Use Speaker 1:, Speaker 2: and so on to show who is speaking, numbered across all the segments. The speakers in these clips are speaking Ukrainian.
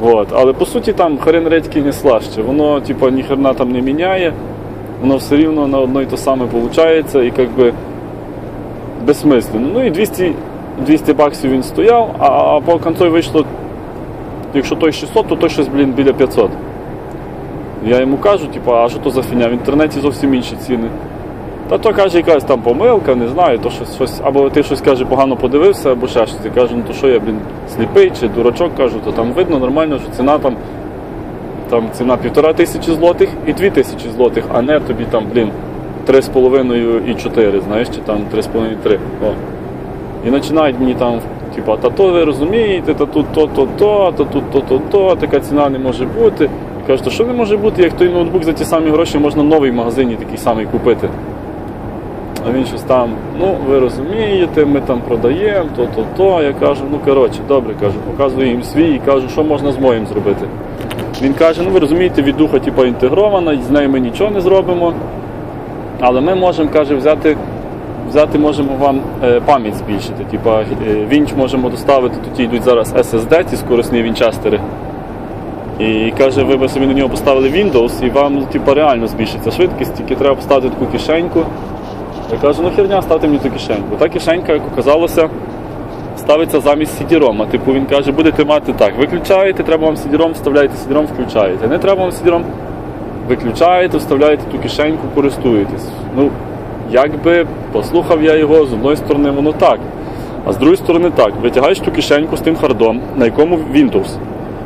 Speaker 1: От. Але по суті там хрен редький не слаще. Воно типу, ні там не міняє, воно все рівно на одно і те саме виходить і як би безсмисленно. Ну і 200, 200 баксів він стояв, а, по концу вийшло, якщо той 600, то той щось, блін, біля 500. Я йому кажу, типу, а що то за фігня? В інтернеті зовсім інші ціни. Та то каже, якась там помилка, не знаю, то щось, щось, або ти щось каже, погано подивився, або ще щось. Я кажу, ну то що я, блін, сліпий чи дурачок кажу, то там видно нормально, що ціна там, там ціна півтора тисячі злотих і дві тисячі злотих, а не тобі там, блін, три з половиною і чотири, знаєш, чи там три з половиною і три. О. І починають мені там, типа, та то ви розумієте, та тут то-то-то, та тут то-то-то, така ціна не може бути. Кажуть, то що не може бути, як той ноутбук за ті самі гроші можна новий в магазині такий самий купити. А він щось там, ну ви розумієте, ми там продаємо, то-то-то. Я кажу, ну коротше, добре, кажу, показую їм свій і кажу, що можна з моїм зробити. Він каже, ну ви розумієте, віддуха типу, інтегрована, з нею ми нічого не зробимо. Але ми можемо, каже, взяти, взяти можемо вам е, пам'ять збільшити. Типа, е, вінч можемо доставити, тут йдуть зараз SSD, ці скоросні вінчастери. І каже, ви би собі на нього поставили Windows і вам типу, реально збільшиться швидкість, тільки треба поставити таку кишеньку. Я кажу, ну херня, ставте мені ту кишеньку. Та кишенька, як оказалося, ставиться замість CD-ROM. Типу він каже, будете мати так, виключаєте, треба вам CD-ROM, вставляєте CD-ROM, включаєте. Не треба вам CD-ROM, виключаєте, вставляєте ту кишеньку, користуєтесь. Ну, якби послухав я його, з одної сторони воно так. А з другої сторони так. Витягаєш ту кишеньку з тим хардом, на якому Windows.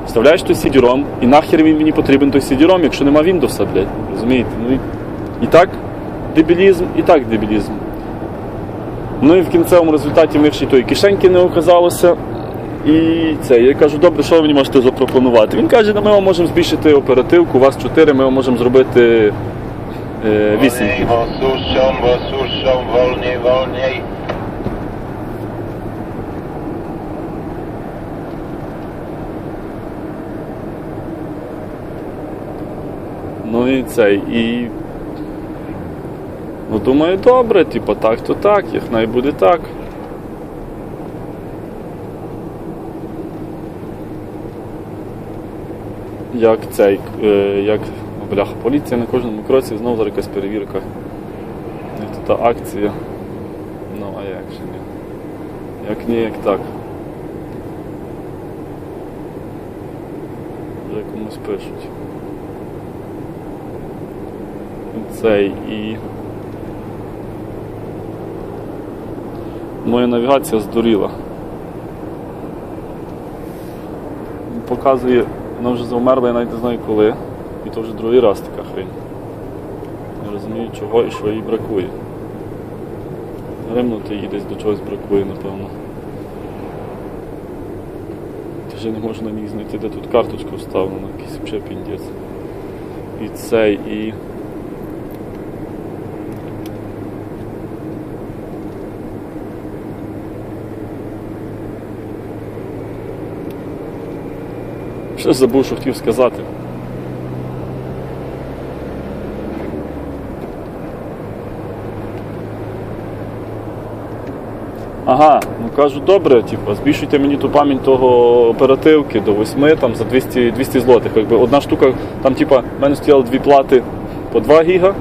Speaker 1: Вставляєш той CD-ROM, і нахер він мені потрібен той CD-ROM, якщо нема Windows, блядь. Розумієте? Ну, і, і так дебілізм, і так дебілізм. Ну і в кінцевому результаті в них ще й тої кишеньки не оказалося. І це, я кажу, добре, що ви мені можете запропонувати? Він каже, ну, ми вам можемо збільшити оперативку, у вас 4, ми вам можемо зробити е, 8
Speaker 2: Wolniej, bo suszą, bo suszą, wolniej, wolniej.
Speaker 1: Ну і цей, і. Ну, думаю, добре, типу, так, то так, як най буде так. Як цей, е, як бляха, поліція на кожному кроці знову зараз якась перевірка. Як то та акція. Ну, а як же ні? Як ні, як так. Вже комусь пишуть. Цей і. Моя навігація здуріла. Показує, вона вже завмерла, я навіть не знаю коли. І то вже другий раз така хрень. Не розумію чого і що їй бракує. Ремнути їй десь до чогось бракує, напевно. Та вже не можу на ній знайти, де тут карточка вставлена, якийсь піндець. І цей, і. Ще забув, що хотів сказати. Ага, ну кажу, добре, типу, збільшуйте мені ту пам'ять того оперативки до 8 там, за 200, 200 злотих. Якби одна штука, там типу, в мене стояли дві плати по 2 гіга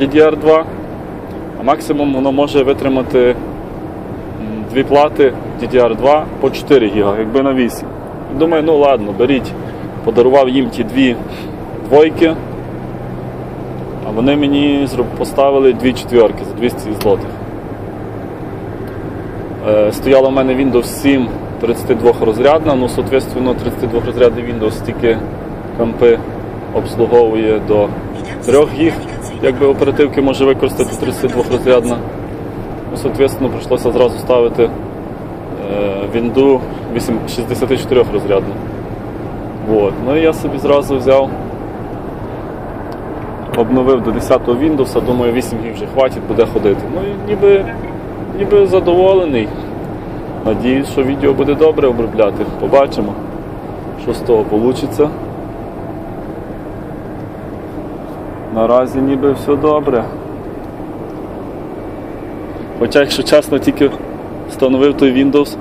Speaker 1: DDR2, а максимум воно може витримати дві плати DDR2 по 4 гіга, якби на 8. Думаю, ну ладно, беріть. Подарував їм ті дві двойки, а вони мені поставили дві четверки за 200 злотих. Е, Стояло в мене Windows 7 32 розрядна, ну, соответственно, 32 розрядний Windows тільки компи обслуговує до 3 гіг, якби оперативки може використати 32 розрядна. Ну, соответственно, прийшлося зразу ставити е, Windows 64 розрядну. Вот. Ну і я собі зразу взяв, обновив до 10-го Windows, думаю, 8 гіг вже хватить, буде ходити. Ну і ніби, ніби задоволений. Надіюсь, що відео буде добре обробляти. Побачимо, що з того вийде. Наразі ніби все добре. Хоча, якщо чесно, тільки встановив той Windows,